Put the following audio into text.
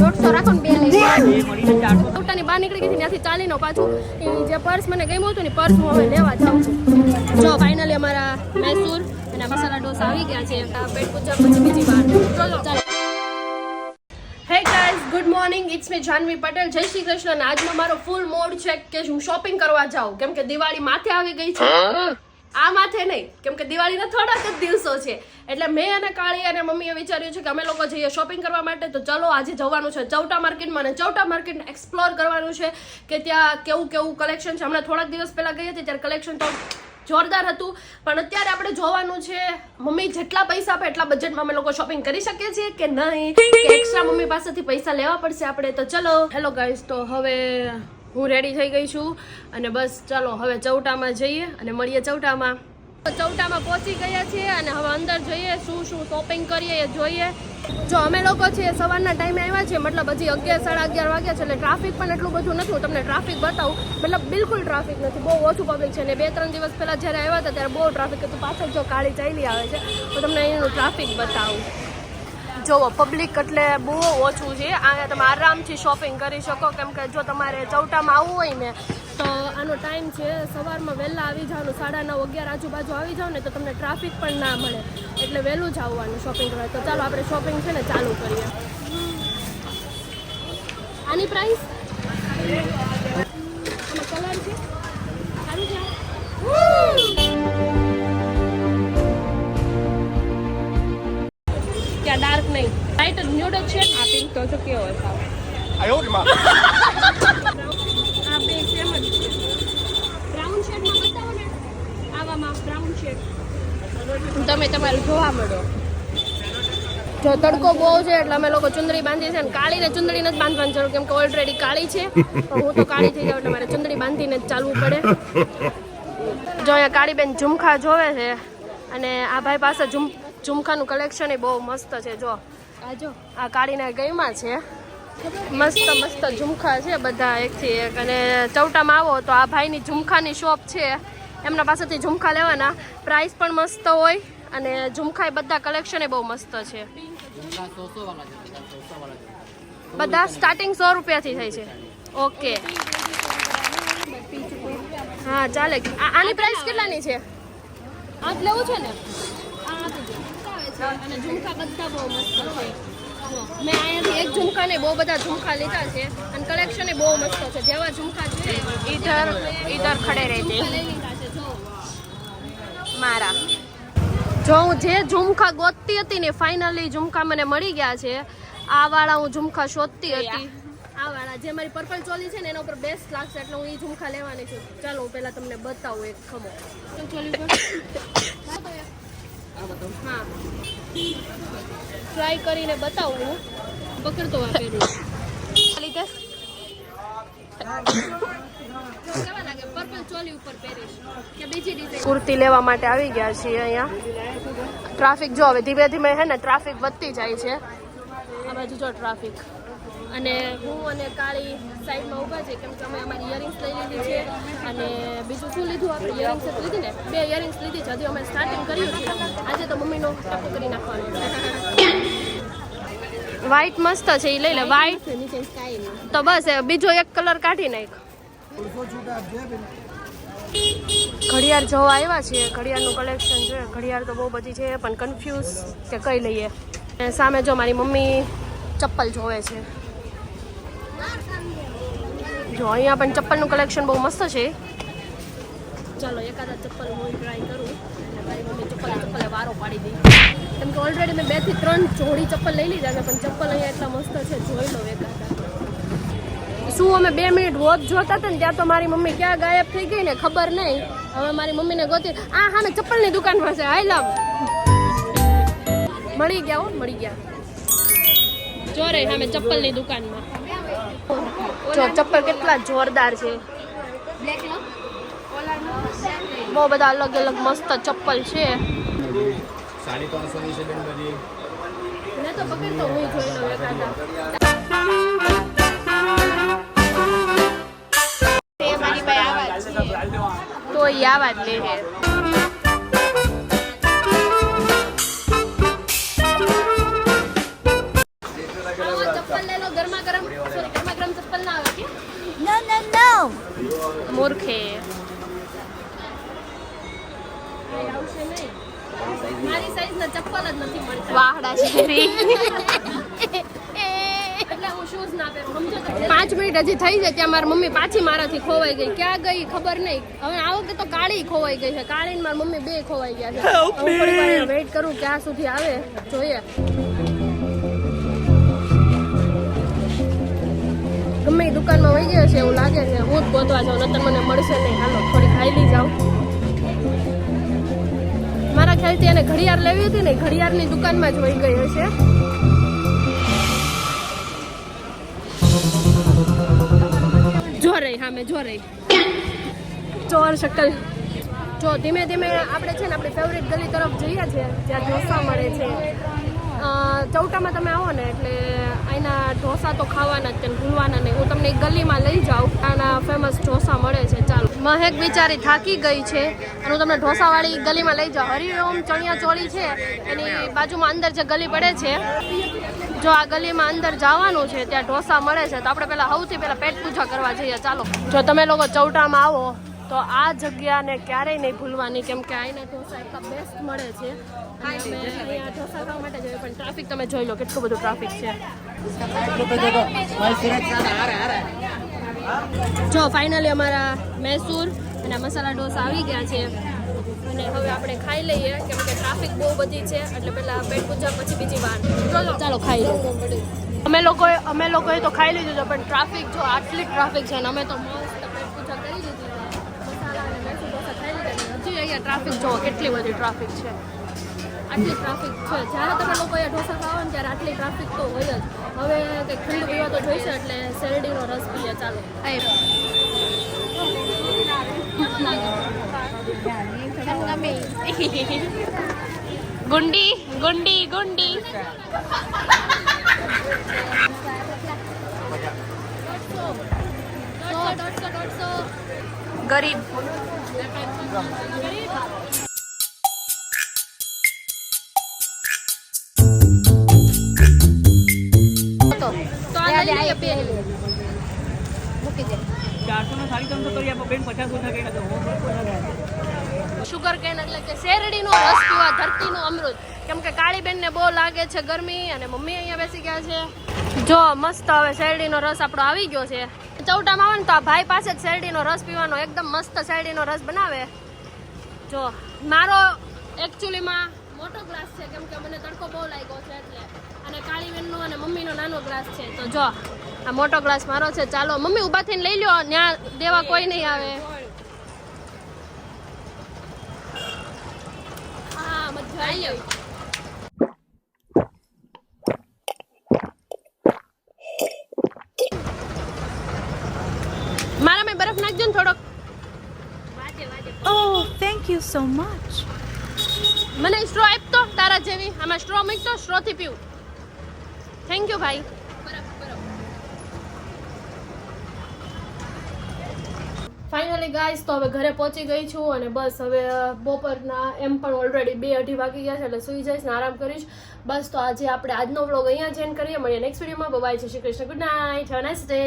દોઢસો રાખો ને બે લઈ મોટાની બહાર નીકળી ગઈ હતી ત્યાંથી ચાલીને પાછું. જે પર્સ મને ગમ્યું હતું ને પર્સ હું હવે લેવા જાઉં છું. જો ફાઇનલી અમારા મૈસૂર અને મસાલા ડોસા આવી ગયા છે. પેટ પૂજા પછી બીજી વાર. ચલો ચાલો. Hey guys good morning it's me Janvi Patel જય શ્રી કૃષ્ણ. આજનો મારો ફૂલ મોડ છે કે હું શોપિંગ કરવા જાઉં. કેમ કે દિવાળી માથે આવી ગઈ છે. આ માથે નહીં. કેમ કે દિવાળીના થોડાક જ દિવસો છે. એટલે મેં અને કાળી અને મમ્મીએ વિચાર્યું છે કે અમે લોકો જઈએ શોપિંગ કરવા માટે. તો ચલો, આજે જવાનું છે ચૌટા માર્કેટમાં અને ચૌટા માર્કેટ એક્સપ્લોર કરવાનું છે કે ત્યાં કેવું કેવું કલેક્શન છે. હમણાં થોડાક દિવસ પહેલાં ગઈ હતી ત્યારે કલેક્શન તો જોરદાર હતું. પણ અત્યારે આપણે જોવાનું છે મમ્મી જેટલા પૈસા આપે એટલા બજેટમાં અમે લોકો શોપિંગ કરી શકીએ છીએ કે નહીં? એક્સ્ટ્રા મમ્મી પાસેથી પૈસા લેવા પડશે આપણે? તો ચલો હેલો ગાઈસ તો હવે હું રેડી થઈ ગઈ છું. અને બસ, ચાલો, હવે ચૌટામાં જઈએ અને મળીએ ચૌટામાં. ચૌટામાં પહોંચી ગયા છીએ અને હવે અંદર જઈએ, શું શું શોપિંગ કરીએ એ જોઈએ. જો અમે લોકો છીએ, સવારના ટાઈમે આવ્યા છીએ, મતલબ હજી અગિયાર, સાડા અગિયાર વાગ્યા છે, એટલે ટ્રાફિક પણ એટલું બધું નથી. હું તમને ટ્રાફિક બતાવું, મતલબ બિલકુલ ટ્રાફિક નથી, બહુ ઓછું પબ્લિક છે. અને બે ત્રણ દિવસ પહેલાં જ્યારે આવ્યા હતા, ત્યારે બહુ ટ્રાફિક હતું. પાછળ જો કાળી ચાલી આવે છે, તો તમને અહીંનું ટ્રાફિક બતાવું. જોવો પબ્લિક એટલે બહુ ઓછું છે. અહીંયા તમે આરામથી શોપિંગ કરી શકો. કેમ કે જો તમારે ચૌટામાં આવવું હોય ને, તો આનો ટાઈમ છે, સવારમાં વહેલા આવી જવાનું સાડા નવ અગિયાર આજુબાજુ આવી જાવ ને, તો તમને ટ્રાફિક પણ ના મળે. એટલે વહેલું જ આવવાનું શોપિંગ કરવા. તો ચાલો આપણે શોપિંગ છે ને ચાલુ કરીએ. આની પ્રાઇસ કલર છે? જાઉં છો તમે તમારું જોવા મળો. જો તડકો બહુ છે એટલે અમે લોકો ચુંદડી બાંધી છે અને કાળી ને ચુંદડી નથી બાંધવાની જરૂર કેમ કે ઓલરેડી કાળી છે. હું તો કાળી થઈ જાઉં એટલે મારે ચુંદડી બાંધીને જ ચાલવું પડે. જો અહીંયા કાળીબેન ઝુમખા જોવે છે અને આ ભાઈ પાસે ઝુમ ઝુમખાનું કલેક્શન એ બહુ મસ્ત છે જો. આ કાળીના ગયમાં છે. મસ્ત મસ્ત ઝુમખા છે બધા એકથી એક. અને ચૌટામાં આવો તો આ ભાઈની ઝુમખાની શોપ છે. એમના પાસેથી ઝુમખા લેવાના. પ્રાઇસ પણ મસ્ત હોય અને ઝુમખા બધા કલેક્શન બહુ મસ્ત છે. બધા સ્ટાર્ટિંગ સો રૂપિયાથી થાય છે. ઓકે. હા, ચાલે. આની પ્રાઇસ કેટલાની છે? આજ લેવું છે ને? અને ઝુમકા બધા બહુ મસ્ત છે. મેં અહીંયાથી એક ઝુમકા ને બહુ બધા ઝુમખા લીધા છે અને કલેક્શન એ બહુ મસ્ત છે. જેવા ઝુમખા છે ઈધર ઈધર ખડે છે મારા. જો હું જે ઝુમખા ગોતતી હતી ને ફાઇનલી ઝુમખા મને મળી ગયા છે. આ વાળા હું ઝુમખા શોધતી હતી. આ વાળા જે મારી પર્પલ ચોલી છે ને એના ઉપર બેસ્ટ લાગશે એટલે હું એ ઝુમખા લેવાની છું. ચાલો હું પહેલાં તમને બતાવું એક ખમો. હા ટ્રાય કરીને બતાવું હું. પકડતો આ પહેરું લીધે કેવા લાગે પર્પલ ચોલી ઉપર પહેરીશ. કે બીજી ડિઝાઇન કુર્તી લેવા માટે આવી ગયા છીએ અહીંયા. ટ્રાફિક જો હવે ધીમે ધીમે હે ને ટ્રાફિક વધતી જાય છે. આ બાજુ જો ટ્રાફિક અને હું અને કાળી સાઈડમાં ઊભા છે કેમ કે અમે અમારી ઇયરિંગ્સ લઈ લીધી છે. અને બીજું શું લીધું? આપણે ઇયરિંગ્સ જ લીધી ને? બે ઇયરિંગ્સ લીધી છે હજી અમે સ્ટાર્ટિંગ કર્યું છે આજે તો મમ્મીનો ટપકો કરી નાખવાનો વ્હાઈટ મસ્ત છે એ લઈ લે વ્હાઈટ તો બસ બીજો એક કલર કાઢી નાખ. ઘડિયાળ જોવા આવ્યા છીએ ઘડિયાળનું કલેક્શન છે. ઘડિયાળ તો બહુ બધી છે પણ કન્ફ્યુઝ કે કઈ લઈએ. સામે જો મારી મમ્મી ચપ્પલ જોવે છે. જો અહીંયા પણ ચપ્પલનું કલેક્શન બહુ મસ્ત છે. ચાલો, એકાદા ચપ્પલ હું ટ્રાય કરું. અને મારી મમ્મી ચપ્પલ ચપ્પલે વારો પાડી દઈ કેમ કે ઓલરેડી મેં બેથી ત્રણ જોડી ચપ્પલ લઈ લીધા છે, પણ ચપ્પલ અહીંયા એટલા મસ્ત છે, જોઈ લો એકાદા શું અમે બે મિનિટ વોચ જોતા હતા ને, ત્યાં તો મારી મમ્મી ક્યાં ગાયબ થઈ ગઈ ને, ખબર નહીં. હવે મારી મમ્મીને ગોતી, આ હા, મેં ચપ્પલની દુકાનમાં છે આઈ લવ મળી ગયા હો, મળી ગયા. જો હા, મેં ચપ્પલની દુકાનમાં. ચપ્પલ કેટલા જોરદાર છે. બહુ બધા અલગ અલગ મસ્ત ચપ્પલ છે. સાડી ત્રણસો ની છે બેન બધી. મેં તો પકડતો હું જોઈ લઉં એકાદા તે. મારી પાસે આવા જ તો એ આવા લે પાંચ મિનિટ હજી થઈ જાય ત્યાં મારી મમ્મી પાછી મારાથી ખોવાઈ ગઈ. ક્યાં ગઈ ખબર નહીં. હવે આ વખતે તો કાળી ખોવાઈ ગઈ છે. કાળી ને મારી મમ્મી બે ખોવાઈ ગયા છે. વેઇટ કરું ક્યાં સુધી આવે? જોઈએ. ગમે દુકાનમાં વહી ગયો છે એવું લાગે છે. હું જ ગોતવા જાઉં નતર મને મળશે નહીં. હાલો થોડી ખાઈ લઈ જાઉં. ખ્યાલથી એને ઘડિયાળ લેવી હતી ને ઘડિયાળની દુકાનમાં જ વહી ગઈ હશે. જો હા, મેં જો ચોર શકલ જો, ધીમે ધીમે આપણે છે ને આપણી ફેવરેટ ગલી તરફ જઈએ છીએ, જ્યાં ઢોસા મળે છે. ચૌટામાં તમે આવો ને, એટલે અહીંના ઢોસા તો ખાવાના જ છે ભૂલવાના નહીં. હું તમને ગલીમાં લઈ જાઉં, આના ફેમસ ઢોસા મહેક બિચારી થાકી ગઈ છે અને હું તમને ઢોસાવાળી ગલીમાં લઈ જાઉં. હરિઓમ ચણિયા ચોળી છે, એની બાજુમાં અંદર જે ગલી પડે છે, જો આ ગલીમાં અંદર જવાનું છે, ત્યાં ઢોસા મળે છે, તો આપણે પહેલાં સૌથી પહેલાં પેટ પૂજા કરવા જઈએ. ચાલો, જો તમે લોકો ચૌટામાં આવો, તો આ જગ્યાને ક્યારેય નહીં ભૂલવાની, કેમ કે અહીંના ઢોસા એટલા બેસ્ટ મળે છે. ટ્રાફિક તમે જોઈ લો, કેટલું બધું ટ્રાફિક છે. જો ફાઇનલી અમારા મૈસૂર અને મસાલા ઢોસા આવી ગયા છે. અને હવે આપણે ખાઈ લઈએ, કેમ કે ટ્રાફિક બહુ બધી છે, એટલે પહેલા પેટ પૂજા, પછી બીજી વાર. ચલો ખાઈ લો અમે લોકોએ અમે લોકોએ તો ખાઈ લીધું છે, પણ ટ્રાફિક જો, આટલી ટ્રાફિક છે ને, અમે તો અને ટ્રાફિક જો, કેટલી બધી ટ્રાફિક છે. આટલી ટ્રાફિક છે. જ્યારે તમે લોકો અહીંયા ઢોસા ખાઓ ને ત્યારે આટલી ટ્રાફિક તો હોય જ. હવે કંઈક ઠંડુ પીવા તો જોઈશે એટલે શેરડીનો રસ પીએ. ચાલો. ગુંડી ગુંડી ગુંડી. દોઢસો દોઢસો દોઢસો. ગરીબ. તો આ લઈ લઈએ બે. ચારસો ને સાડી ત્રણસો કરી આપો. બેન પચાસ ઓછા કરી હું શુગર કેન એટલે કે શેરડીનો રસ પીવા ધરતીનું અમૃત. કેમ કે કાળી બેનને બહુ લાગે છે ગરમી અને મમ્મી અહીંયા બેસી ગયા છે. જો મસ્ત હવે શેરડીનો રસ આપણો આવી ગયો છે. ચૌટામાં આવે ને તો આ ભાઈ પાસે જ શેરડીનો રસ પીવાનો એકદમ મસ્ત શેરડીનો રસ બનાવે. જો મારો એકચ્યુઅલીમાં મોટો ગ્લાસ છે કેમ કે મને તડકો બહુ લાગ્યો છે એટલે. અને કાળીબેનનો અને મમ્મીનો નાનો ગ્લાસ છે. તો જો આ મોટો ગ્લાસ મારો છે. ચાલો મમ્મી ઊભા થઈને લઈ લ્યો. ત્યાં દેવા કોઈ નહીં આવે. હા મજા આવી બરફ નાખજો ને થોડોક. Oh thank you so much મને સ્ટ્રો આપતો તારા જેવી. આમાં સ્ટ્રો મૂકતો સ્ટ્રો થી પીવું. થેન્ક યુ ભાઈ ફાઇનલી ગાઈસ તો હવે ઘરે પહોંચી ગઈ છું અને બસ હવે બપોરના એમ પણ ઓલરેડી બે અઢી વાગી ગયા છે એટલે સુઈ જઈશ ને આરામ કરીશ. બસ તો આજે આપણે આજનો વ્લોગ અહીંયા જ કરીએ. મળીએ નેક્સ્ટ વિડીયોમાં બાય છે Shri Krishna. Good night have nice day